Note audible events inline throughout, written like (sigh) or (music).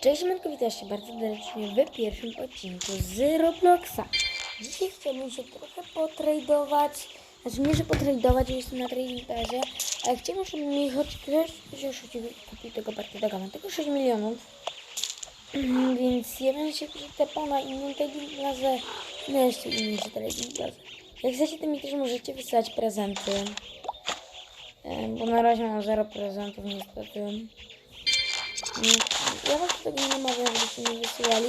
Cześć, Siemanko, witam się bardzo serdecznie w pierwszym odcinku z Robloxa. Dzisiaj chciałbym się trochę potradować, znaczy nie, że potradować, jestem na trading plaży, ale chciałbym, żeby mi choć ktoś, kupił tego partidoga, mam tylko 6 milionów, (clears throat) więc ja będę się tepał na inną trading plazę, na jeszcze inniejsze trading plazę. Jak chcecie, to mi też możecie wysłać prezenty, bo na razie mam 0 prezentów niestety. Ja was tego nie namawiam, żebyście mi wysyłali,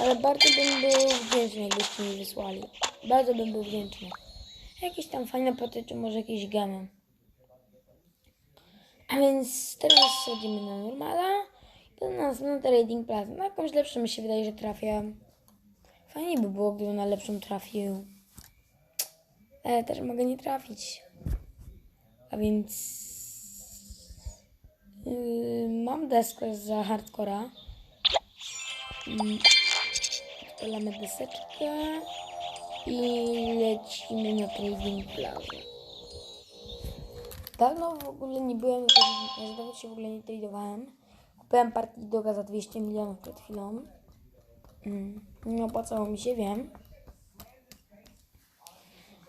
ale bardzo bym był wdzięczny, jakbyście mi wysłali. Bardzo bym był wdzięczny. Jakieś tam fajne poty, czy może jakieś gamy. A więc teraz schodzimy na normala do nas na trading plaza. Na jakąś lepszą mi się wydaje, że trafię. Fajnie by było, gdybym na lepszą trafił. Ale też mogę nie trafić. A więc Yy, mam deskę za hardcora. Odpalamy deseczkę i lecimy na trading plaza. Dawno w ogóle nie byłem, na się w ogóle nie tradowałem. Kupiłem partię doga za 200 milionów przed chwilą. Mm, Nie opłacało mi się, wiem.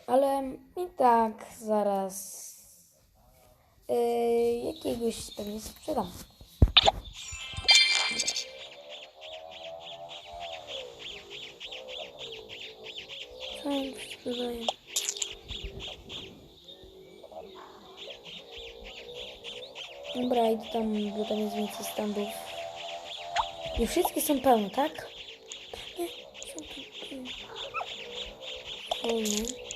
Ale i tak zaraz Yy, jakiegoś pewnie sprzedam. Co on sprzedaje? Dobra, idę tam, bo tam jest więcej standów. Nie wszystkie są pełne, tak? Nie, są pełne.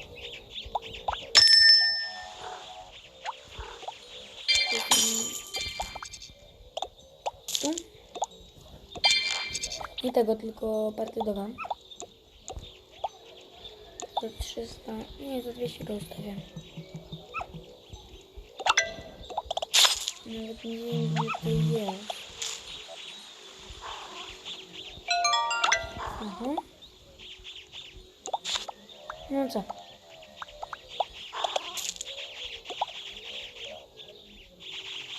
Nie tego, tylko partydowa. Za 300. Nie, za 200 go ustawiam. Nawet nie wiem, gdzie to jest. Mhm. No co?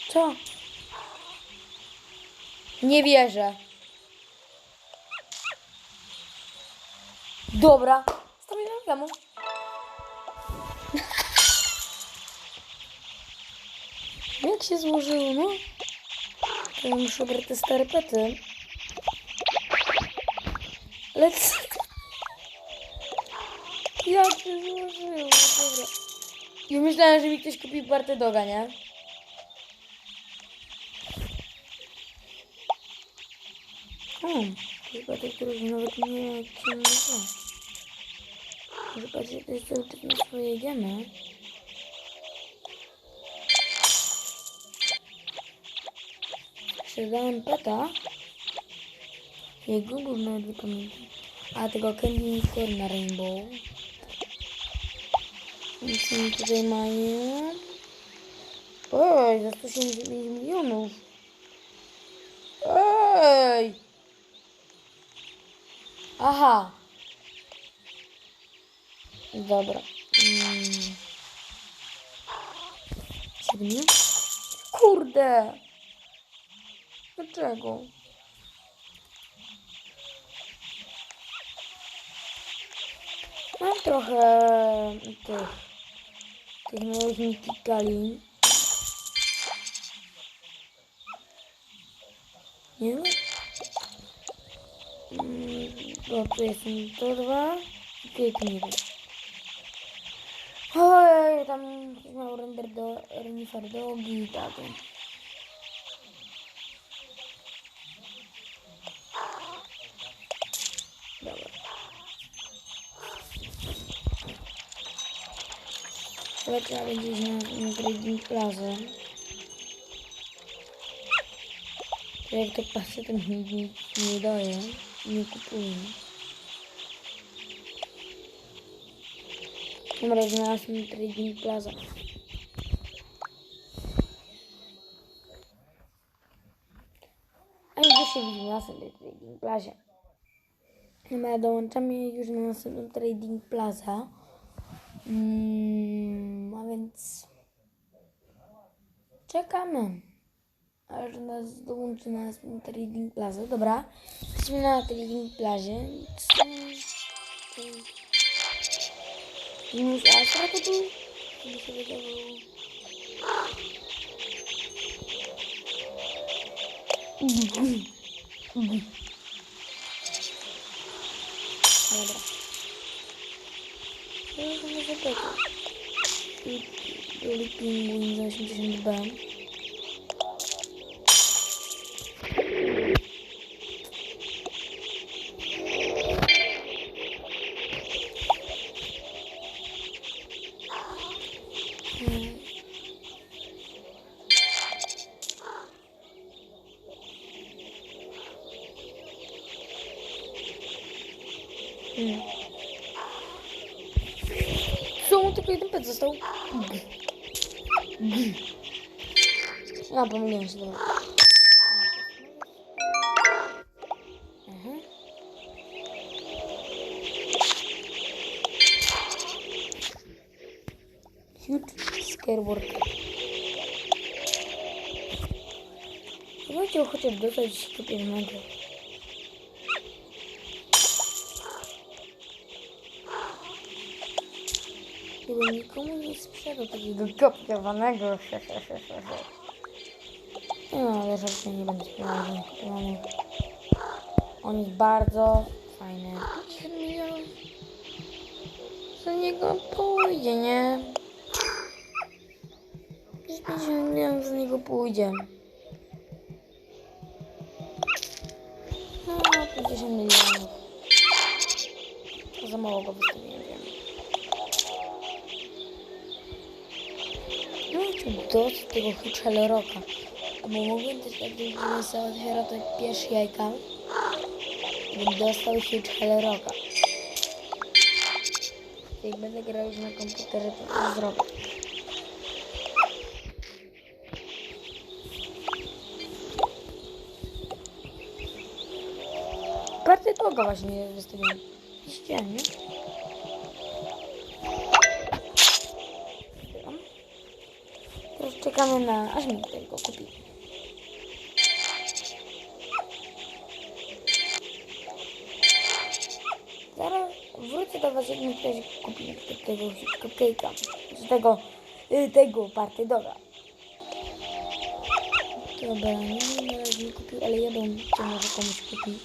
Co? Nie wierzę. Dobra. Stawiam temu. Jak się złożyło, no? To ja muszę brać te stare pety. Co? (laughs) Jak się złożyło? Dobra. Ja myślałem, że mi ktoś kupił partę doga, nie? O, chyba tej, który nawet nie księżyca. Może bardziej na swoje gemy. Sprzedałem peta. Jego Google nawet wypamiętam. A tego Candy Corn Rainbow. I co oni tutaj mają? Oj, za 175 milionów. Ej! Aha. Dobra. Mm. Siedmiu? Kurde. Dlaczego? Mam trochę tych, tych małych. Nie. Mm, Bo tu jest to dwa. Oj, tam miał render do renifer dogi i tak. Dobra. Teraz trzeba będzie na, na trading plaza. Jak to patrzę, to mi nic nie daje. Nie kupuję. Dobra, znalazłem Trading Plaza. A już się widzimy na następnej Trading Plazie. Dobra, dołączamy już na następną Trading Plaza. Mm, a więc czekamy. aż nas dołączy na nas na Trading Plaza. Dobra, jesteśmy na Trading Plazie. Co? Minus Astra to tu? Mi się wydawało. Dobra. Hmm. Co? mu Tylko jeden pet został. A, pomyliłem się, dobra. Mhm. Huge scareboard. Chyba chciał chociaż dostać nikomu nie sprzedał takiego kopiowanego. (laughs) No, ale żarty nie będę sprzedał kopiowanych. On jest bardzo fajny. 50 milionów. Za niego pójdzie, nie? 50 milionów za niego pójdzie. No, 50 milionów. To za mało go wystawiłem, dosyć tego Hitchhell Rocka. Bo mogłem też tak gdybym sobie otwierał te pierwsze jajka. Bym dostał Hitchhell Rocka. Jak będę grał już na komputerze, to to zrobię. Karty toga właśnie wystawiłem. Widziałem, czekamy na aż mi tylko kupi. Zaraz wrócę do was, jak mi ktoś kupi tego cupcake'a. Z tego, y, tego party, dobra. Dobra, nie wiem, razie nie kupił, ale ja bym chciał może komuś kupić.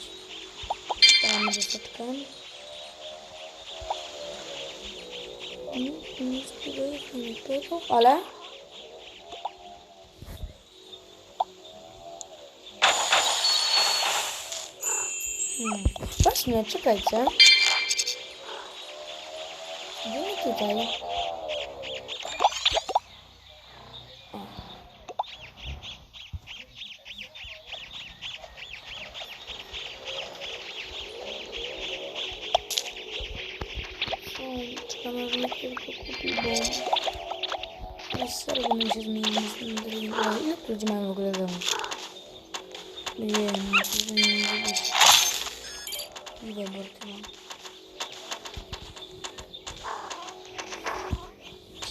Damy desetkę. Nic nie tego, ale... Właśnie, czekajcie. Idziemy tutaj. O. Czekam aż mi tylko kupi, bo... Ja serio będę się z tym drugim. Mają w ogóle domu? Nie wiem, to nie może być. Ile borty mam?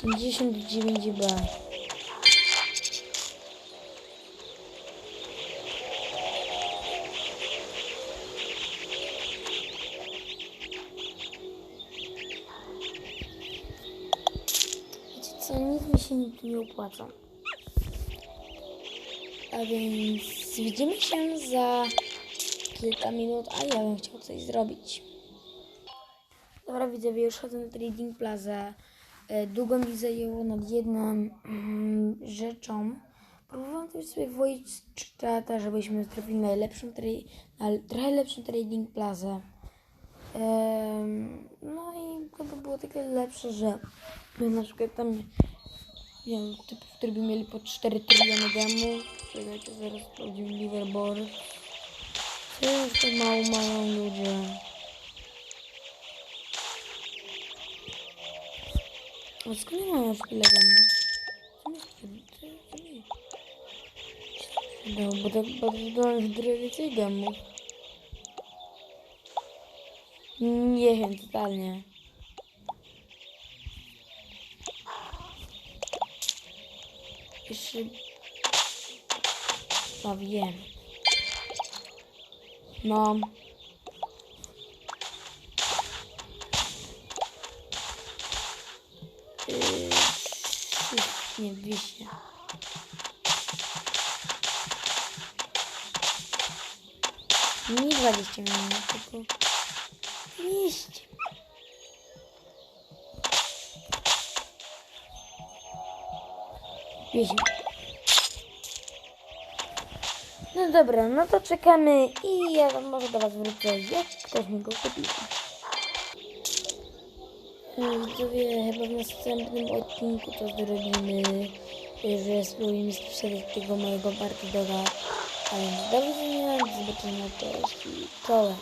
59 B. Wiecie co, nic mi się nic nie opłaca. Kilka minut, a ja bym chciał coś zrobić. Dobra, widzowie, już chodzę na Trading Plaza. Długo mi zajęło nad jedną mm, rzeczą. Próbowałam też sobie włożyć czata, żebyśmy trafili na lepszą, tra- na trochę lepszą Trading Plazę. No i to by było takie lepsze, że by na przykład tam wiem, typów, które by mieli po 4 tryliony gemu. Czekajcie, zaraz sprawdzimy Liverboard. Ciężko mało mają ludzie. A skąd nie mają tyle? Co co- co mi- No, bo to to do nich więcej gemów. Nie wiem, totalnie. Jeszcze... No wiem. No. Yy, nie, 200. Nie 20 minut, tylko 200. Wieźmy. No dobra, no to czekamy i ja wam może do was wrócę, jak ktoś mi go kupi. E, Widzowie, chyba w następnym odcinku to zrobimy, że spróbujemy sprzedać tego mojego Bartodoga. A więc do widzenia, do zobaczenia, cześć i kołem.